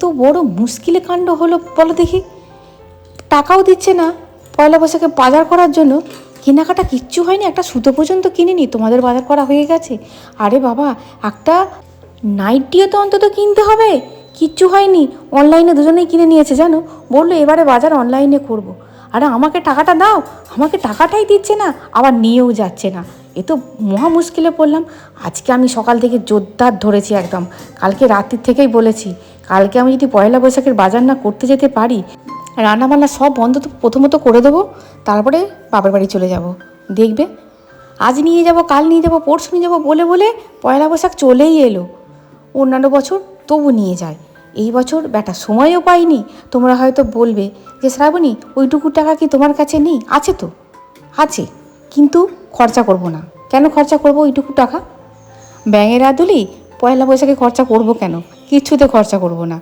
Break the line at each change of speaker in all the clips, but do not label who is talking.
তো বড় মুশকিলে কাণ্ড হলো বলো দেখি। টাকাও দিচ্ছে না। পয়লা বৈশাখে বাজার করার জন্য কেনাকাটা কিচ্ছু হয়নি, একটা সুতো পর্যন্ত কিনিনি, তোমাদের বাজার করা হয়ে গেছে। আরে বাবা, একটা নাইটিও তো অন্তত কিনতে হবে। কিচ্ছু হয়নি, অনলাইনে দুজনেই কিনে নিয়েছে, জানো? বলল এবারে বাজার অনলাইনে করব। আরে আমাকে টাকাটা দাও, আমাকে টাকাটাই দিচ্ছে না, আবার নিয়েও যাচ্ছে না। এ তো মহা মুশকিলে পড়লাম। আজকে আমি সকাল থেকে জোরদার ধরেছি একদম। কালকে রাত্রির থেকেই বলেছি কালকে আমি যদি পয়লা বৈশাখের বাজার না করতে যেতে পারি, রান্নাবান্না সব বন্ধ তো প্রথমত করে দেবো, তারপরে বাবার বাড়ি চলে যাব। দেখবে? আজ নিয়ে যাব, কাল নিয়ে যাব, পরশু নিয়ে যাব বলে বলে পয়লা বৈশাখ চলেই এলো। অন্যান্য বছর তবু নিয়ে যায়। এই বছর বেটা সময়ও পাইনি। তোমরা হয়তো বলবে যে, শ্রাবণী, ওইটুকু টাকা কি তোমার কাছে নেই? আছে তো। আছে। কিন্তু খরচা করব না। কেন খরচা করব ওইটুকু টাকা? ব্যাঙের আদুলি পয়লা বৈশাখে খরচা করব কেন? কিচ্ছুতে খরচা করব না।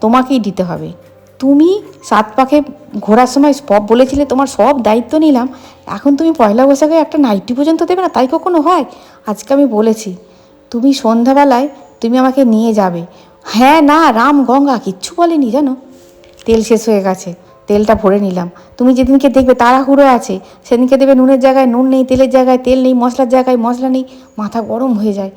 তোমাকেই দিতে হবে। তুমি সাত পাখে ঘোরার সময় সব বলেছিলে, তোমার সব দায়িত্ব নিলাম। এখন তুমি পয়লা বৈশাখে একটা নাইটি পর্যন্ত দেবে না? তাই কখনো হয়? আজকে আমি বলেছি। তুমি সন্ধ্যাবেলায় তুমি আমাকে নিয়ে যাবে। হ্যাঁ না, রাম, গঙ্গা, কিচ্ছু বলেনি, জানো? তেল শেষ হয়ে গেছে। তেলটা ভরে নিলাম। তুমি যেদিনকে দেখবে তাড়াহুড়ো আছে, সেদিনকে দেবে নুনের জায়গায় নুন নেই, তেলের জায়গায় তেল নেই, মশলার জায়গায় মশলা নেই, মাথা গরম হয়ে যায়।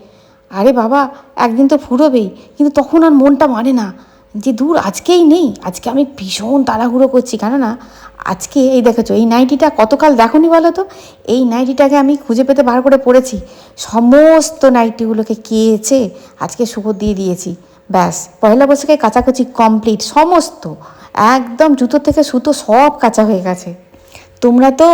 আরে বাবা, একদিন তো ফুরোবেই, কিন্তু তখন আর মনটা মানে না। যে দূর আজকেই নেই, আজকে আমি ভীষণ তাড়াহুড়ো করছি কেননা আজকে এই দেখেছ, এই নাইটিটা কতকাল দেখোনি বলো তো? এই নাইটিটাকে আমি খুঁজে পেতে বার করে পড়েছি। সমস্ত নাইটিগুলোকে কেচে আজকে শুকর দিয়ে দিয়েছি। ব্যাস, পয়লা বৈশাখে কাচাকুচি কমপ্লিট, সমস্ত। একদম জুতো থেকে সুতো সব কাঁচা হয়ে গেছে। তোমরা তো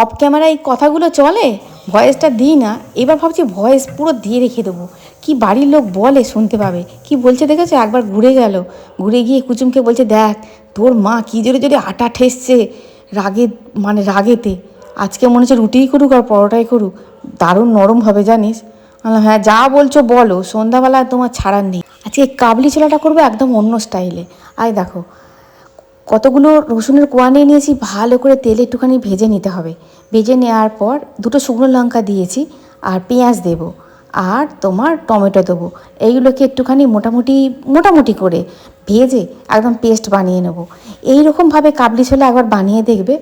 অফ ক্যামেরায় কথাগুলো চলে? ভয়েসটা দিই না। এবার ভাবছি ভয়েস পুরো দিয়ে রেখে দেবো। কি বাড়ির লোক বলে শুনতে পাবে? কি বলছে দেখেছ? একবার ঘুরে গেল। ঘুরে গিয়ে কুচুমকে বলছে, দেখ, তোর মা কী জোরে জোরে আটা ঠেসছে রাগে মানে রাগেতে। আজকে মনে হচ্ছে রুটিই করুক আর পরোটাই করুক। দারুণ নরম হবে, জানিস? হ্যাঁ যা বলছো বলো। সন্ধ্যাবেলা তোমার ছাড়ার নেই। আজকে কাবলি ছোলাটা করব একদম অন্য স্টাইলে আয় দেখো কতগুলো রসুনের কোয়া নিয়ে নিয়েছি, ভালো করে তেলে একটুখানি ভেজে নিতে হবে। ভেজে নেওয়ার পর দুটো শুকনো লঙ্কা দিয়েছি আর পেঁয়াজ দেব আর তোমার টমেটো দেবো। এইগুলোকে একটুখানি মোটামুটি মোটামুটি করে ভেজে একদম পেস্ট বানিয়ে নেব। এইরকমভাবে কাবলি ছোলা একবার বানিয়ে দেখবে।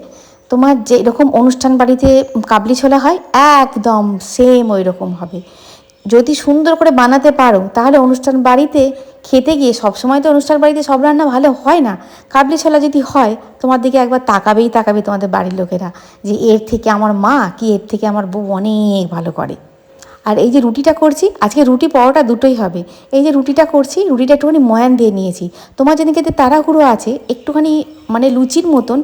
তোমার যেরকম অনুষ্ঠান বাড়িতে কাবলি ছোলা হয়, একদম সেম ওই রকম হবে। যদি সুন্দর করে বানাতে পারো, তাহলে অনুষ্ঠান বাড়িতে খেতে গিয়ে সবসময় তো অনুষ্ঠান বাড়িতে সব রান্না ভালো হয় না। কাবলি ছোলা যদি হয়, তোমার দিকে একবার তাকাবেই তাকাবে তোমাদের বাড়ির লোকেরা যে এর থেকে আমার মা কি এর থেকে আমার বউ অনেক ভালো করে। আর এই যে রুটিটা করছি, আজকে রুটি পরোটা দুটোই হবে। এই যে রুটিটা করছি, রুটিটা একটুখানি ময়ান দিয়ে নিয়েছি। তোমার যেদিকে তাড়াহুড়ো আছে, একটুখানি মানে লুচির মতন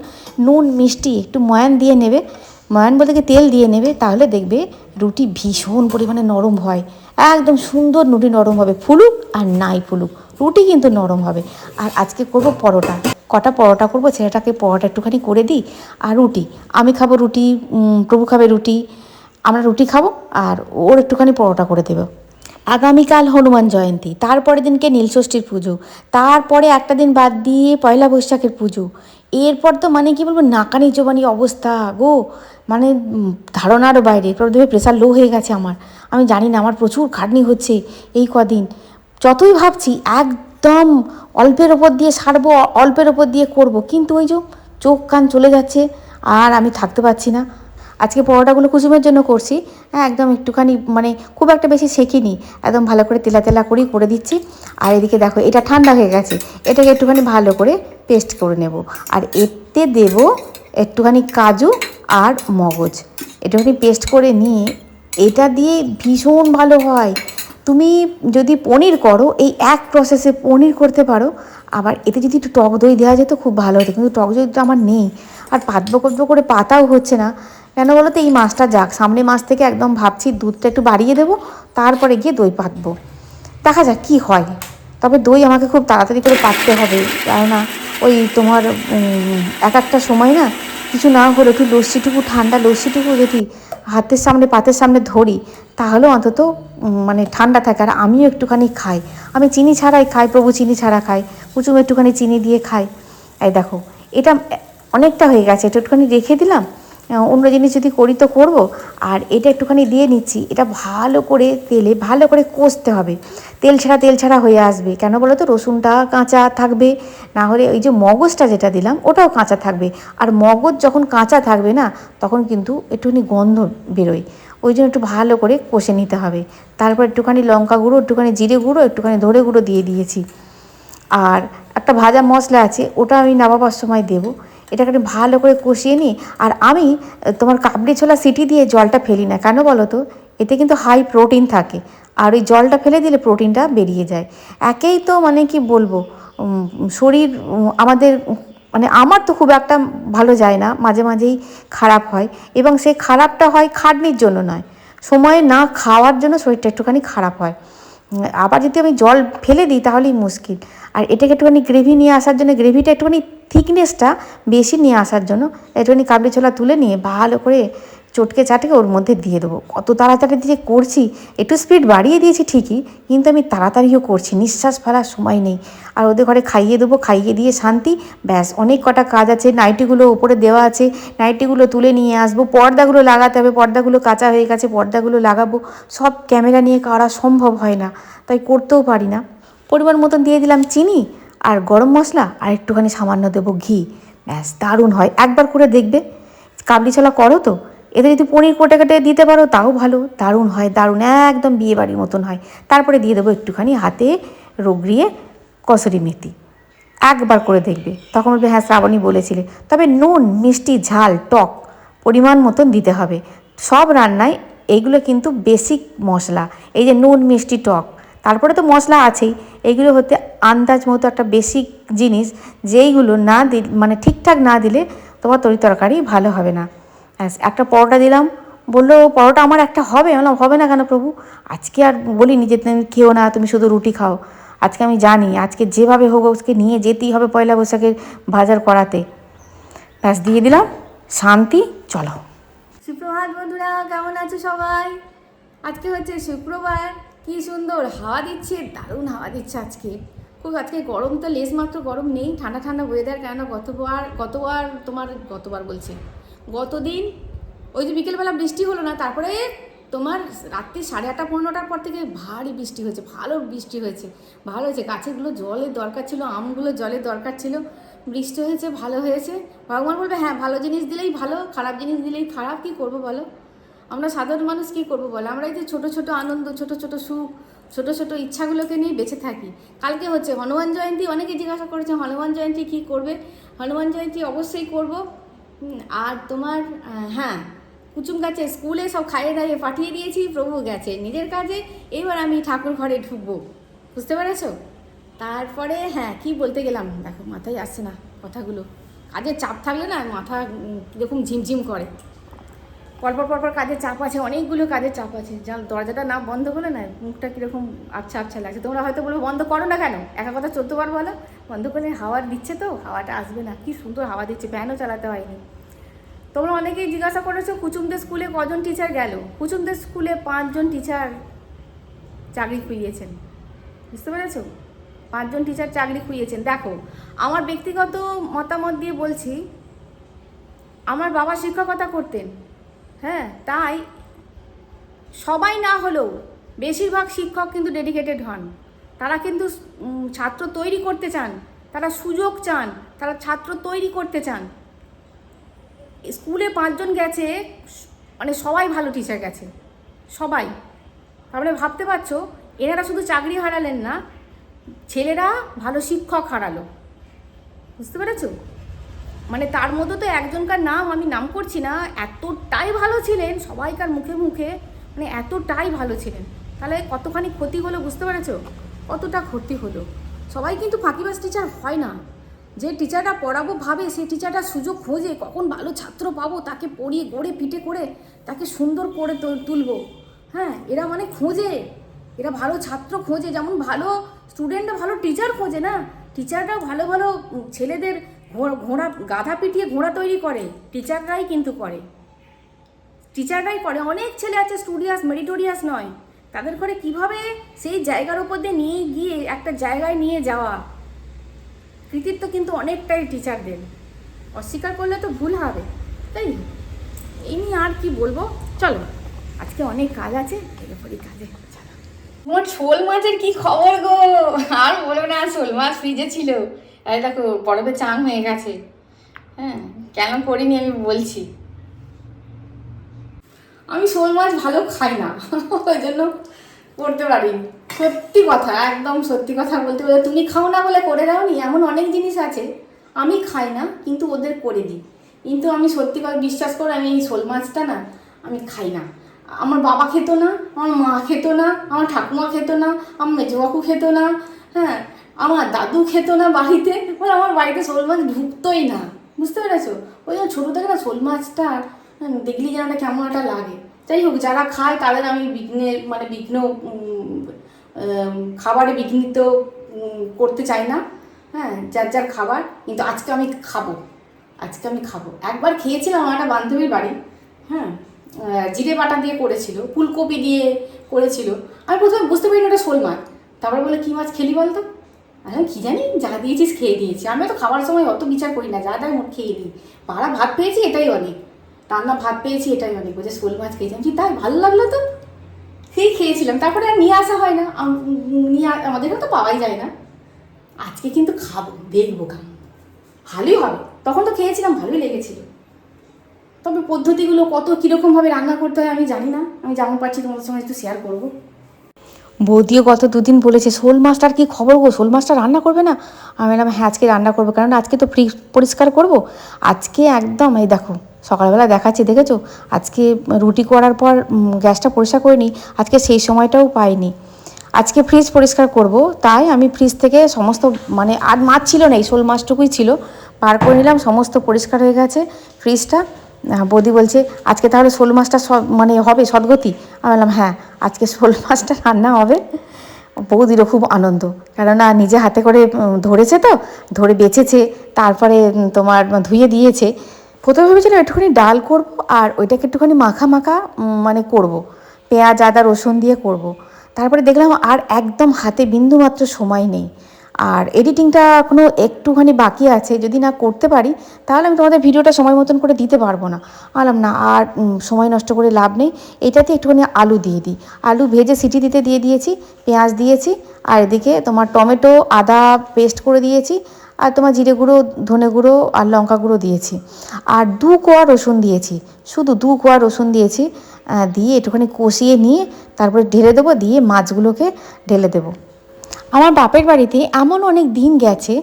নুন, মিষ্টি একটু ময়ান দিয়ে নেবে। ময়ান বলতে কি, তেল দিয়ে নেবে, তাহলে দেখবে রুটি ভীষণ পরিমাণে নরম হয়। একদম সুন্দর রুটি নরম হবে, ফুলুক আর নাই ফুলুক, রুটি কিন্তু নরম হবে। আর আজকে করব পরোটা। কটা পরোটা করব? ছেলেটাকে পরোটা একটুখানি করে দিই আর রুটি। আমি খাব রুটি প্রভু খাবে রুটি, আমরা রুটি খাব আর ওর একটুখানি পরোটা করে দেবো। আগামীকাল হনুমান জয়ন্তী, তারপরের দিনকে নীলষষ্ঠীর পুজো, তারপরে একটা দিন বাদ দিয়ে পয়লা বৈশাখের পুজো। এরপর তো মানে কি বলব, নাকানি জোবানি অবস্থা গো। মানে উম, ধারণারও বাইরে দেখবে প্রেশার লো হয়ে গেছে আমার। আমি জানি না আমার প্রচুর খাটনি হচ্ছে এই কদিন। যতই ভাবছি একদম অল্পের ওপর দিয়ে সারবো অল্পের ওপর দিয়ে করব কিন্তু ওই যে চোখ কান চলে যাচ্ছে আর আমি থাকতে পারছি না। আজকে পরোটাগুলো কুসুমের জন্য করছি। হ্যাঁ একদম একটুখানি মানে খুব একটা বেশি শেখিনি। একদম ভালো করে তেলা তেলা করেই করে দিচ্ছি। আর এদিকে দেখো এটা ঠান্ডা হয়ে গেছে। এটাকে একটুখানি ভালো করে পেস্ট করে নেব। আর এতে দেব একটুখানি কাজু আর মগজ। একটুখানি পেস্ট করে নিয়ে এটা দিয়ে ভীষণ ভালো হয়। তুমি যদি পনির করো, এই এক প্রসেসে পনির করতে পারো। আবার এতে যদি একটু টক দই দেওয়া যেত, খুব ভালো হতো। কিন্তু টক দই তো আমার নেই। আর পাতবো করব করে পাতাও হচ্ছে না। কেন বলো তো, এই মাছটা যাক সামনে মাছ থেকে একদম ভাবছি দুধটা একটু বাড়িয়ে দেবো, তারপরে গিয়ে দই পাতবো। দেখা যাক কি হয়। তবে দই আমাকে খুব তাড়াতাড়ি করে পাততে হবে। কেননা ওই তোমার এক একটা সময় না কিছু না হলে একটু লস্যিটুকু, ঠান্ডা লস্যিটুকু যদি হাতের সামনে, পাতের সামনে ধরি তাহলেও অন্তত মানে ঠান্ডা থাকে। আর আমিও একটুখানি খাই। আমি চিনি ছাড়াই খাই, প্রভু চিনি ছাড়া খাই। কুচুম একটুখানি চিনি দিয়ে খাই। এই দেখো, এটা অনেকটা হয়ে গেছে। একটুখানি রেখে দিলাম। অন্য জিনিস যদি করি তো করব। আর এটা একটুখানি দিয়ে নিচ্ছি। এটা ভালো করে তেলে, ভালো করে কষতে হবে। তেল ছাড়া তেল ছাড়া হয়ে আসবে। কেন বলো তো? রসুনটা কাঁচা থাকবে। না হলে ওই যে মগজটা যেটা দিলাম, ওটাও কাঁচা থাকবে। আর মগজ যখন কাঁচা থাকবে না, তখন কিন্তু একটুখানি গন্ধ বেরোয়। ওই জন্য একটু ভালো করে কষে নিতে হবে। তারপর একটুখানি লঙ্কা গুঁড়ো, একটুখানি জিরে গুঁড়ো, একটুখানি ধরে গুঁড়ো দিয়ে দিয়েছি। আর একটা ভাজা মশলা আছে, ওটা আমি নামাবার সময় দেবো। এটাকে ভালো করে কষিয়ে নিই। আর আমি, তোমার কাবলি ছোলা সিটি দিয়ে জলটা ফেলি না। কেন বলো তো? এতে কিন্তু হাই প্রোটিন থাকে। আর ওই জলটা ফেলে দিলে প্রোটিনটা বেরিয়ে যায়। একেই তো মানে কি বলব? শরীর আমাদের মানে আমার তো খুব একটা ভালো যায় না। মাঝে মাঝেই খারাপ হয়। এবং সেই খারাপটা হয় খাটনির জন্য নয়। সময়ে না খাওয়ার জন্য শরীরটা একটুখানি খারাপ হয়। আবার যদি আমি জল ফেলে দিই তাহলেই মুশকিল। আর এটাকে একটুখানি গ্রেভি নিয়ে আসার জন্য গ্রেভিটা একটুখানি থিকনেসটা বেশি নিয়ে আসার জন্য একটুখানি কাবলি ছোলা তুলে নিয়ে ভালো করে চটকে চাটকে ওর মধ্যে দিয়ে দেবো। কত তাড়াতাড়ি দিয়ে করছি, একটু স্পিড বাড়িয়ে দিয়েছি ঠিকই, কিন্তু আমি তাড়াতাড়িও করছি, নিঃশ্বাস ফেলার সময় নেই। আর ওদের ঘরে খাইয়ে দেবো, খাইয়ে দিয়ে শান্তি, ব্যাস। অনেক কটা কাজ আছে, নাইটিগুলো উপরে দেওয়া আছে, নাইটিগুলো তুলে নিয়ে আসব, পর্দাগুলো লাগাতে হবে, পর্দাগুলো কাঁচা হয়ে গেছে, পর্দাগুলো লাগাবো। সব ক্যামেরা নিয়ে করা সম্ভব হয় না, তাই করতেও পারি না। পরিমাণ মতন দিয়ে দিলাম চিনি আর গরম মশলা আর একটুখানি সামান্য দেবো ঘি। ব্যাস, দারুণ হয়। একবার করে দেখবে। কাবলি ছোলা করো তো। এতে যদি পনির কোটে কেটে দিতে পারো, তাও ভালো। দারুণ হয়, দারুণ। একদম বিয়ে বাড়ির মতন হয়। তারপরে দিয়ে দেবো একটুখানি হাতে রগড়িয়ে কসুরি মেথি। একবার করে দেখবে। তখন বলবে হ্যাঁ শ্রাবণী বলেছিলে। তবে নুন, মিষ্টি, ঝাল, টক পরিমাণ মতন দিতে হবে। সব রান্নায় এইগুলো কিন্তু বেসিক মশলা। এই যে নুন, মিষ্টি, টক। তারপরে তো মশলা আছেই। এইগুলো হতে আন্দাজ মতো একটা বেসিক জিনিস, যেইগুলো না দি মানে ঠিকঠাক না দিলে তোমার তরি তরকারি ভালো হবে না। একটা পরোটা দিলাম। বলল, পরোটা আমার একটা হবে? বললাম, হবে না কেন প্রভু? আজকে আর বলিনি যে তুমি খেও না, তুমি শুধু রুটি খাও। আজকে আমি জানি, আজকে যেভাবে হোক আজকে নিয়ে যেতেই হবে পয়লা বৈশাখের বাজার করাতে। ব্যাস, দিয়ে দিলাম। শান্তি, চলো।
সুপ্রভাত বন্ধুরা, কেমন আছো সবাই? আজকে হচ্ছে শুক্রবার। কি সুন্দর, হাওয়া দিচ্ছে, দারুণ হাওয়া দিচ্ছে আজকে। খুব আজকে গরম তো লেস মাত্র গরম নেই, ঠান্ডা ঠান্ডা ওয়েদার কেন? গতবার গতবার তোমার, গতবার বলছে। গতদিন, ওই যে বিকেলবেলা বৃষ্টি হলো না, তারপরে তোমার রাত্রি সাড়ে আটটা, পনেরোটার পর থেকে ভারী বৃষ্টি হয়েছে, ভালো বৃষ্টি হয়েছে, ভালো হয়েছে। গাছেগুলো জলের দরকার ছিল, আমগুলো জলের দরকার ছিল, বৃষ্টি হয়েছে, ভালো হয়েছে। ভগবান বলবে হ্যাঁ ভালো জিনিস দিলেই ভালো, খারাপ জিনিস দিলেই খারাপ, কি করব বলো? আমরা সাধারণ মানুষ কি করব বলো? আমরা এই যে ছোটো ছোটো আনন্দ, ছোটো ছোটো সুখ, ছোটো ছোটো ইচ্ছাগুলোকে নিয়ে বেঁচে থাকি। কালকে হচ্ছে হনুমান জয়ন্তী, অনেকে জিজ্ঞাসা করেছে হনুমান জয়ন্তী কি করবে? হনুমান জয়ন্তী অবশ্যই করব। আর তোমার হ্যাঁ কুচুম গাছে স্কুলে সব খাইয়ে দাইয়ে পাঠিয়ে দিয়েছি, প্রভু গেছে। নিজের কাজে এবার আমি ঠাকুর ঘরে ঢুকবো। বুঝতে পেরেছ? তারপরে হ্যাঁ কি বলতে গেলাম? দেখো, মাথায় আসছে না কথাগুলো। কাজের চাপ থাকলে না মাথা কীরকম ঝিমঝিম করে। পরপর পরপর কাজের চাপ আছে, অনেকগুলো কাজের চাপ আছে। যা দরজাটা না বন্ধ করলে না মুখটা কীরকম আচ্ছা আচ্ছা লাগছে। তোমরা হয়তো বলব, বন্ধ করো না কেন? একা কথা চোদ্দবার বলো? বন্ধ করলে হাওয়া দিচ্ছে তো, হাওয়াটা আসবে না। কি সুন্দর হাওয়া দিচ্ছে ফ্যানও চালাতে হয়নি। তোমরা অনেকেই জিজ্ঞাসা করেছ, কুচুমদের স্কুলে কজন টিচার গেল? কুচুমদের স্কুলে পাঁচজন টিচার চাকরি খুইয়েছেন বুঝতে পেরেছ? পাঁচজন টিচার চাকরি খুইয়েছেন দেখো, আমার ব্যক্তিগত মতামত দিয়ে বলছি, আমার বাবা শিক্ষকতা করতেন। হ্যাঁ তাই। সবাই না হলেও বেশিরভাগ শিক্ষক কিন্তু ডেডিকেটেড হন। তারা কিন্তু ছাত্র তৈরি করতে চান, তারা সুযোগ চান, তারা ছাত্র তৈরি করতে চান। স্কুলে পাঁচজন গেছে মানে সবাই ভালো টিচার গেছে, সবাই। তাহলে ভাবতে পারছ, এনারা শুধু চাকরি হারালেন না, ছেলেরা ভালো শিক্ষক হারালো। বুঝতে পেরেছ? মানে তার মধ্যে তো একজনকার নাম, আমি নাম করছি না, এতটাই ভালো ছিলেন, সবাইকার মুখে মুখে মানে এতটাই ভালো ছিলেন। তাহলে কতখানি ক্ষতি হলো বুঝতে পেরেছ? কতটা ক্ষতি হলো? সবাই কিন্তু ফাঁকিবাজ টিচার হয় না। যে টিচারটা পড়াবো ভাবে সেই টিচারটা সুযোগ খোঁজে, কখন ভালো ছাত্র পাবো, তাকে পড়িয়ে, গড়ে পিটে করে, তাকে সুন্দর করে তুল- তুলবো। হ্যাঁ এরা মানে খোঁজে। এরা ভালো ছাত্র খোঁজে, যেমন ভালো স্টুডেন্টরা ভালো টিচার খোঁজে না? টিচাররাও ভালো ভালো ছেলেদের ঘোড়া গাধা পিটিয়ে ঘোড়া তৈরি করে, টিচাররাই কিন্তু করে। টিচাররাই করে। অনেক ছেলে আছে স্টুডিয়াস, মেরিটোরিয়াস নয়। তাদের করে কীভাবে সেই জায়গার উপর দিয়ে নিয়ে গিয়ে একটা জায়গায় নিয়ে যাওয়া? কৃতিত্ব কিন্তু অনেকটাই টিচারদের। অস্বীকার করলে তো ভুল হবে, তাই এই নিয়ে আর কি বলব? চলো, আজকে অনেক কাজ আছে পড়ি কাজে তোমার শোল মাছের কি খবর গো? আর বলো না, শোল মাছ ফ্রিজে ছিল। এই দেখো বরফে চাং হয়ে গেছে। হ্যাঁ কেন করিনি আমি বলছি। আমি শোল মাছ ভালো খাই না, ওই জন্য করতে পারিনি। সত্যি কথা, একদম সত্যি কথা বলতে বলে তুমি খাও না বলে করে দাও নি এমন অনেক জিনিস আছে। আমি খাই না, কিন্তু ওদের করে দিই। কিন্তু আমি সত্যি কথা বিশ্বাস করে, আমি এই শোল মাছটা না, আমি খাই না। আমার বাবা খেত না, আমার মা খেত না, আমার ঠাকুমা খেত না, আমার মেজবাকু খেত না হ্যাঁ আমার দাদু খেত না বাড়িতে মানে আমার বাড়িতে শোল মাছ ঢুকতোই না। বুঝতে পেরেছ? ওই জন্য ছোটো থেকে না শোল মাছটা দেখলি যেন একটা কেমন একটা লাগে। যাই হোক, যারা খায় তাদের আমি বিঘ্নে মানে বিঘ্ন খাবারে বিঘ্নিত করতে চাই না। হ্যাঁ যার যার খাবার, কিন্তু আজকে আমি খাব। আজকে আমি খাব। একবার খেয়েছিলাম আমার একটা বান্ধবীর বাড়ি হ্যাঁ জিরে বাটা দিয়ে করেছিল, ফুলকপি দিয়ে করেছিল। আমি প্রথমে বুঝতে পারিনি ওটা শোল মাছ। তারপরে বলে, কী মাছ খেলি বলতো? আমি কি জানি? যা দিয়েছিস খেয়ে দিয়েছি। আমি তো খাবার সময় অত বিচার করি না যা দেয় খেয়ে দিই। পাড়া ভাত পেয়েছি এটাই অনেক। রান্না ভাত পেয়েছি এটাই অনেক। বলছে শোল মাছ খেয়েছি আমি বলছি, তাই? ভালো লাগল তো? সেই খেয়েছিলাম। তারপরে আর নিয়ে আসা হয় না। নিয়ে আমাদেরও তো পাওয়াই যায় না। আজকে কিন্তু খাব দেখব কেমন ভালোই হবে। তখন তো খেয়েছিলাম ভালোই লেগেছিল। তবে পদ্ধতিগুলো কত কীরকমভাবে রান্না করতে হয় আমি জানি না। আমি যেমন পারছি তোমাদের সঙ্গে একটু শেয়ার করব।
বৌদিও গত দুদিন বলেছে, শোল মাছটার কি খবর গো? শোল মাছটা রান্না করবে না? আমি বললাম হ্যাঁ আজকে রান্না করব, কারণ আজকে তো ফ্রি পরিষ্কার করব। আজকে একদম, এই দেখো, সকালবেলা দেখাচ্ছি, দেখেছ? আজকে রুটি করার পর গ্যাসটা পরিষ্কার করে নিই, আজকে সেই সময়টাও পাইনি। আজকে ফ্রিজ পরিষ্কার করব, তাই আমি ফ্রিজ থেকে সমস্ত মানে আর মাছ ছিল না, এই শোল মাছটুকুই ছিল পার করে নিলাম, সমস্ত পরিষ্কার হয়ে গেছে ফ্রিজটা। বৌদি বলছে, আজকে তাহলে শোল মাছটা সব মানে হবে সদগতি? আমি বললাম হ্যাঁ। আজকে শোল মাছটা রান্না হবে বৌদিরও খুব আনন্দ কেননা নিজে হাতে করে ধরেছে তো, ধরে বেঁচেছে তারপরে তোমার ধুয়ে দিয়েছে প্রথমে ভেবেছিলাম একটুখানি ডাল করব আর ওইটাকে একটুখানি মাখা মাখা মানে করব। পেঁয়াজ, আদা, রসুন দিয়ে করব। তারপরে দেখলাম আর একদম হাতে বিন্দুমাত্র সময় নেই আর এডিটিংটা এখনও একটুখানি বাকি আছে, যদি না করতে পারি, তাহলে আমি তোমাদের ভিডিওটা সময় মতন করে দিতে পারব না। আলাম না, আর সময় নষ্ট করে লাভ নেই। এটাতে একটুখানি আলু দিয়ে দিই। আলু ভেজে সিটি দিতে দিয়ে দিয়েছি, পেঁয়াজ দিয়েছি, আর এদিকে তোমার টমেটো, আদা পেস্ট করে দিয়েছি, আর তোমার জিরে গুঁড়ো, ধনে গুঁড়ো, আর লঙ্কা গুঁড়ো দিয়েছি। আর দু কোয়া রসুন দিয়েছি, শুধু দু কোয়া রসুন দিয়েছি দিয়ে একটুখানি কষিয়ে নিয়ে তারপরে ঢেলে দেবো, দিয়ে মাছগুলোকে ঢেলে দেবো। আমার বাপের বাড়িতে এমন অনেক দিন গেছে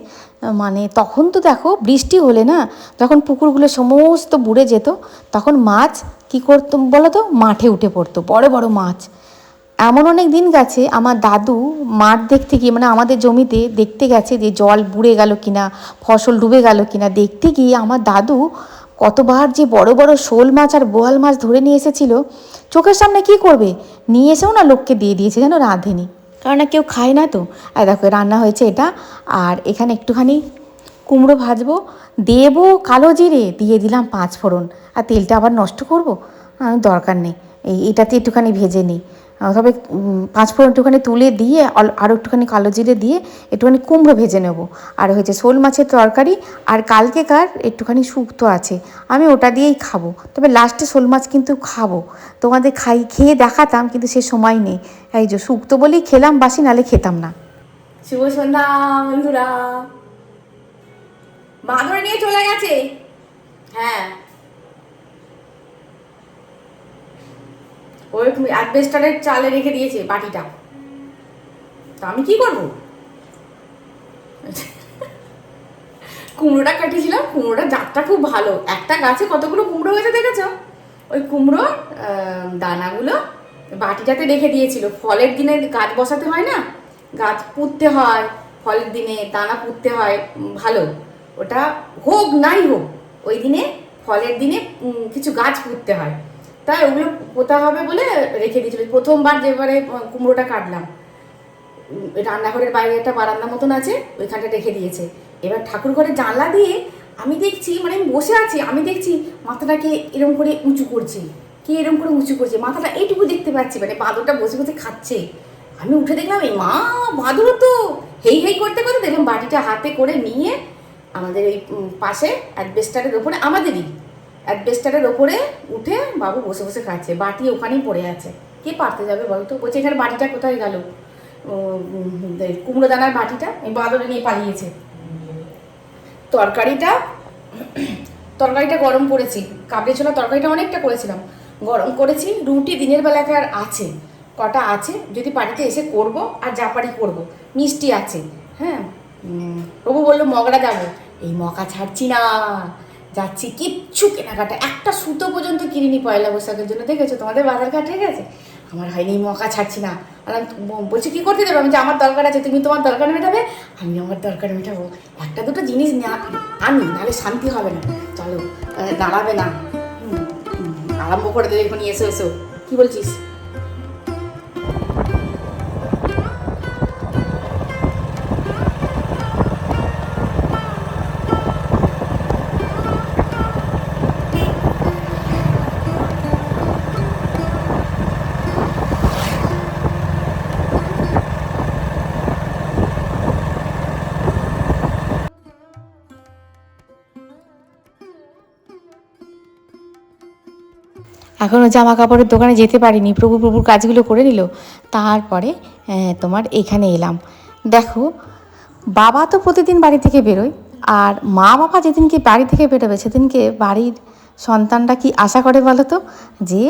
মানে তখন তো দেখো বৃষ্টি হলে না, যখন পুকুরগুলো সমস্ত বুড়ে যেত, তখন মাছ কি করতো বলো তো মাঠে উঠে পড়তো, বড় বড় মাছ। এমন অনেক দিন গেছে, আমার দাদু মাঠ দেখতে গিয়ে মানে আমাদের জমিতে দেখতে গেছে যে জল বুড়ে গেল কিনা, ফসল ডুবে গেল কিনা, দেখতে গিয়ে আমার দাদু কতবার যে বড় বড় শোল মাছ আর বোয়াল মাছ ধরে নিয়ে এসেছিল, চোখের সামনে কি করবে? নিয়ে এসেও না লোককে দিয়ে দিয়েছে, যেন রাঁধেনি। কারণ কেউ খায় না তো। আর দেখো, রান্না হয়েছে এটা। আর এখানে একটুখানি কুমড়ো ভাজবো। দেবো কালো জিরে, দিয়ে দিলাম পাঁচ ফোড়ন। আর তেলটা আবার নষ্ট করব? দরকার নেই। এই এটাতে একটুখানি ভেজে নিই। তবে পাঁচ ফোড়ন একটুখানি তুলে দিয়ে আরও একটুখানি কালো জিরে দিয়ে একটুখানি কুমড়ো ভেজে নেব। আর হয়েছে শোল মাছের তরকারি আর কালকেকার একটুখানি শুক্তো আছে, আমি ওটা দিয়েই খাব। তবে লাস্টে শোল মাছ কিন্তু খাব। তোমাদের খাই, খেয়ে দেখাতাম, কিন্তু সে সময় নেই। এই যে শুক্তো বলেই খেলাম, বাসি নালে খেতাম না।
শুভ সন্ধ্যা, বন্ধুরা। মা ধরে নিয়ে চলে গেছে? হ্যাঁ। ওই অ্যাডভেস্টারের চালে রেখে দিয়েছে বাটিটা। তা আমি কি করব? কুমড়োটা কাটিয়েছিলাম কুমড়োটা জাতটা খুব ভালো। একটা গাছে কতগুলো কুমড়ো হয়েছে দেখেছ? ওই কুমড়োর আহ, দানাগুলো বাটিটাতে রেখে দিয়েছিল। ফলের দিনে গাছ বসাতে হয় না? গাছ পুঁততে হয় ফলের দিনে দানা পুঁততে হয় ভালো। ওটা হোক নাই হোক ওই দিনে ফলের দিনে কিছু গাছ পুঁততে হয়। তাই ওগুলো পোতা হবে বলে রেখে দিয়েছিল প্রথমবার যেবারে কুমড়োটা কাটলাম রান্নাঘরের বাইরে একটা বারান্দা মতন আছে ওইখানটা রেখে দিয়েছে। এবার ঠাকুর ঘরের জানলা দিয়ে আমি দেখছি মানে আমি বসে আছি আমি দেখছি মাথাটাকে এরম করে উঁচু করছি। কে এরম করে উঁচু করছে? মাথাটা এইটুকু দেখতে পাচ্ছি মানে বাদরটা বসে বসে খাচ্ছে। আমি উঠে দেখলাম এই মা বাদুরও তো! হেই হেই করতে করতে দেখলাম বাটিটা হাতে করে নিয়ে আমাদের উম, পাশে অ্যাডবেস্টারের ওপরে আমাদেরই অ্যাডবেস্টারের ওপরে উঠে বাবু বসে বসে খাচ্ছে, বাটি ওখানেই পড়ে আছে। কে পারতে যাবে বলতো বলছে, এখানে বাটিটা কোথায় গেল? কুমড়ো দানার বাটিটা বাদরে নিয়ে পালিয়েছে। তরকারিটা তরকারিটা গরম করেছি। কাবলি ছোলা তরকারিটা অনেকটা করেছিলাম। গরম করেছি, রুটি দিনের বেলাকার আছে, কটা আছে। যদি বাড়িতে এসে করব আর যা পারি করব। মিষ্টি আছে হ্যাঁ? প্রভু বলল, মগরা যাব এই মকা ছাড়ছি না। যাচ্ছি কিচ্ছু কেনাকাটা। একটা সুতো পর্যন্ত কিনিনি পয়লা বৈশাখের জন্য, দেখেছ? তোমাদের বাজার ঘাট হয়ে গেছে আমার হয়নি, মকা ছাড়ছি না। আর আমি বলছি, কি করতে দেবে? আমি যে আমার দরকার আছে, তুমি তোমার দরকার মেটাবে, আমি আমার দরকার মেটাবো। একটা দুটো জিনিস নেওয়া আমি নাহলে শান্তি হবে না। চলো দাঁড়াবে না। আরম্ভ করে দেবে এখনই, এসো এসো। কি বলছিস?
এখনও জামা কাপড়ের দোকানে যেতে পারিনি। প্রভু প্রভুর কাজগুলো করে নিল। তারপরে তোমার এখানে এলাম। দেখো, বাবা তো প্রতিদিন বাড়ি থেকে বেরোয়, আর মা বাবা যেদিনকে বাড়ি থেকে বেরোবে, সেদিনকে বাড়ির সন্তানরা কি আশা করে বলো তো? যে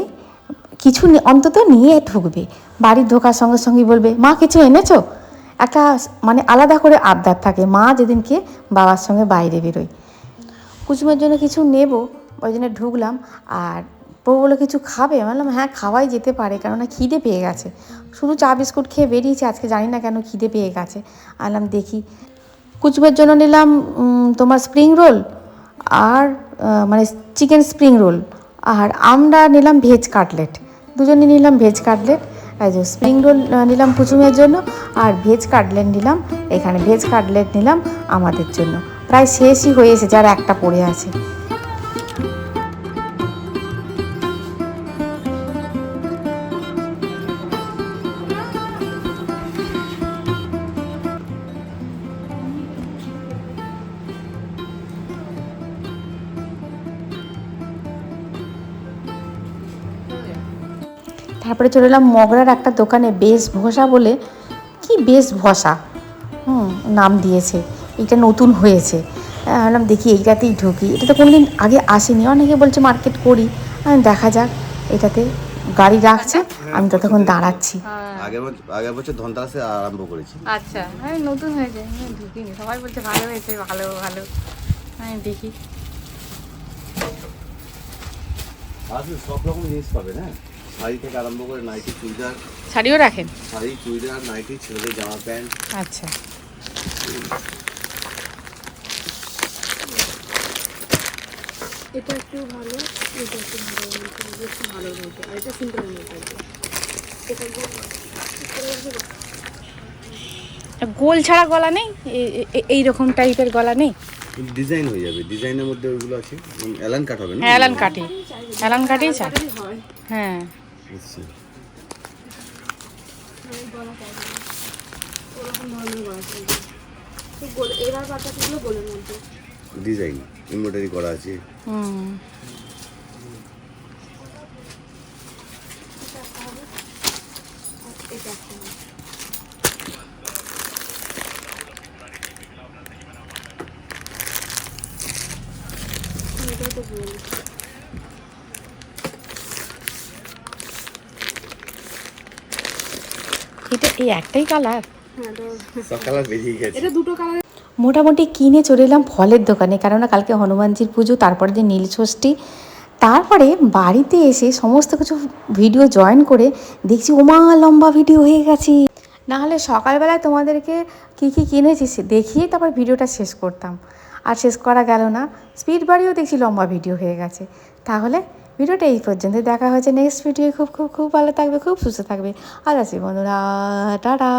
কিছু অন্তত নিয়ে ঢুকবে। বাড়ির ঢোকার সঙ্গে সঙ্গে বলবে, মা, কিছু এনেছো? একটা মানে আলাদা করে আবদার থাকে। মা যেদিনকে বাবার সঙ্গে বাইরে বেরোয়। কুসুমের জন্য কিছু নেব, ওই জন্য ঢুকলাম। আর বউ বলে কিছু খাবে? বললাম হ্যাঁ খাওয়াই যেতে পারে, কেননা খিদে পেয়ে গেছে। শুধু চা বিস্কুট খেয়ে বেরিয়েছে, আজকে জানি না কেন খিদে পেয়ে গেছে। আনলাম দেখি। কুচুমের জন্য নিলাম তোমার স্প্রিং রোল আর মানে চিকেন স্প্রিং রোল আর আমরা নিলাম ভেজ কাটলেট দুজনে নিলাম ভেজ কাটলেট যে স্প্রিং রোল নিলাম কুচুমের জন্য আর ভেজ কাটলেট নিলাম। এখানে ভেজ কাটলেট নিলাম আমাদের জন্য। প্রায় শেষই হয়ে এসেছে, আর একটা পড়ে আছে। তারপরে চলে এলাম মগরার একটা দোকানে বেশ ভসা বলে কি বেশ ভসা? হুম নাম দিয়েছে এটা নতুন হয়েছে। ভাবলাম দেখি এইটাতেই ঢুকি। এটা তো কোনোদিন আগে আসেনি অনেকে বলছে মার্কেট করি। দেখা যাক এটাতে গাড়ি রাখছে আমি ততক্ষণ দাঁড়াচ্ছি।
আগের বছর আগের বছর ধনতেরাসে আরম্ভ করেছি।
আচ্ছা হ্যাঁ নতুন হয়েছে আমি ঢুকিনি। সবাই বলছে ভালো হয়েছে ভালো ভালো। আমি দেখি।
আসলে সব রকম জিনিস পাবেন হ্যাঁ শাড়ি থেকে আরম্ভ করে নাইটি চুড়িদার
শাড়িও রাখেন?
শাড়ি চুড়িদার নাইটি ছেলেদের জামা প্যান্ট।
আচ্ছা।
এটা একটু ভালো এটা একটু ভালো বেশি ভালো আর এটা সিম্পলের
গোল ছাড়া গলা নেই? এই রকম টাইপের গলা নেই?
ডিজাইন হয়ে যাবে ডিজাইনের মধ্যে ওইগুলো আছে অ্যালান কাট হবে না?
অ্যালান কাটি অ্যালান কাটি ছাড়।
হয়।
হ্যাঁ
see.
ওরকম ধরনের গলা থাকবে ঠিক গোলে এবার বাচ্চাগুলো গোলের মধ্যে।
ডিজাইন এমব্রয়ডারি করা আছে।
হুম।
এটা
এই একটাই কালার
এটা দুটো কালার
মোটামুটি কিনে চলে এলাম ফলের দোকানে কেননা কালকে হনুমানজির পুজো তারপরে যে নীল ষষ্ঠী। তারপরে বাড়িতে এসে সমস্ত কিছু ভিডিও জয়েন করে দেখছি ওমা লম্বা ভিডিও হয়ে গেছে। নাহলে সকালবেলায় তোমাদেরকে কী কী কিনেছি সে দেখিয়ে তারপর ভিডিওটা শেষ করতাম। আর শেষ করা গেল না। স্পিড বাড়িও দেখছি লম্বা ভিডিও হয়ে গেছে। তাহলে ভিডিওটা এই পর্যন্ত। দেখা হয়েছে নেক্সট ভিডিও খুব খুব খুব ভালো থাকবে, খুব সুস্থ থাকবে। আর আসি বন্ধুরা। টাটা।